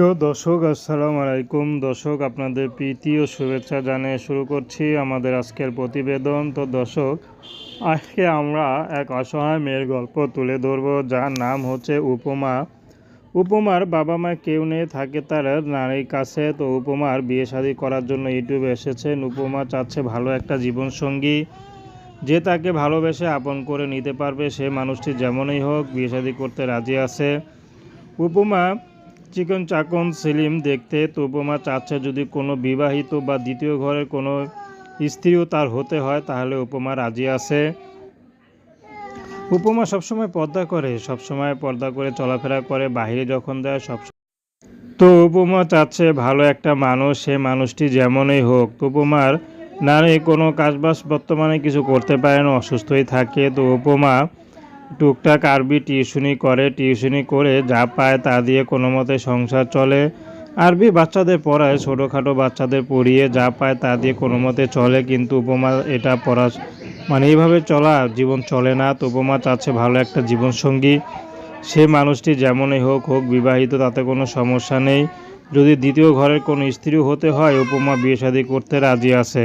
প্রিয় দর্শক, আসসালামু আলাইকুম। দর্শক, আপনাদের প্রীতি ও শুভেচ্ছা জানিয়ে শুরু করছি আমাদের আজকের প্রতিবেদন। তো দর্শক, আজকে আমরা এক অসহায় মেয়ের গল্প তুলে ধরব, যার নাম হচ্ছে উপমা। উপমার বাবা মা কেউ নেই, থাকে তার নারীর কাছে। তো উপমার বিয়ে শাদী করার জন্য ইউটিউবে এসেছেন। উপমা চাচ্ছে ভালো একটা জীবনসঙ্গী। যে তাকে ভালোবেসে আপন করে নিতে পারবে, সে মানুষটি যেমনই হোক বিয়ে শাদী করতে রাজি আছে। উপমা চিকন চাকন সেলিম দেখতে উপমা চাচ্ছে যদি কোনো বিবাহিত বা দ্বিতীয় ঘরের কোনো স্ত্রীও তার হতে হয়, তাহলে উপমা রাজি আছে। উপমা সবসময় পর্দা করে, সবসময় পর্দা করে, চলাফেরা করে বাইরে যখন দেয় সব তো উপমা চাচ্ছে ভালো একটা মানুষ, সে মানুষটি যেমনই হোক। উপমার নারী কোনো কাজবাজ বর্তমানে কিছু করতে পারে না, অসুস্থই থাকে। তো উপমা টুকটাক আরবি টিউশনি করে টিউশনি করে যা পায় তা দিয়ে কোনো মতে সংসার চলে। আরবি বাচ্চাদের পড়ায়, ছোটোখাটো বাচ্চাদের পড়িয়ে যা পায় তা দিয়ে কোনো মতে চলে, কিন্তু উপমা এটা পড়া মানে এইভাবে চলা জীবন চলে না। তো উপমা চাচ্ছে ভালো একটা জীবনসঙ্গী। সে মানুষটি যেমনই হোক হোক বিবাহিত, তাতে কোনো সমস্যা নেই। যদি দ্বিতীয় ঘরের কোনো স্ত্রী হতে হয়, উপমা বিয়ে করতে রাজি আছে।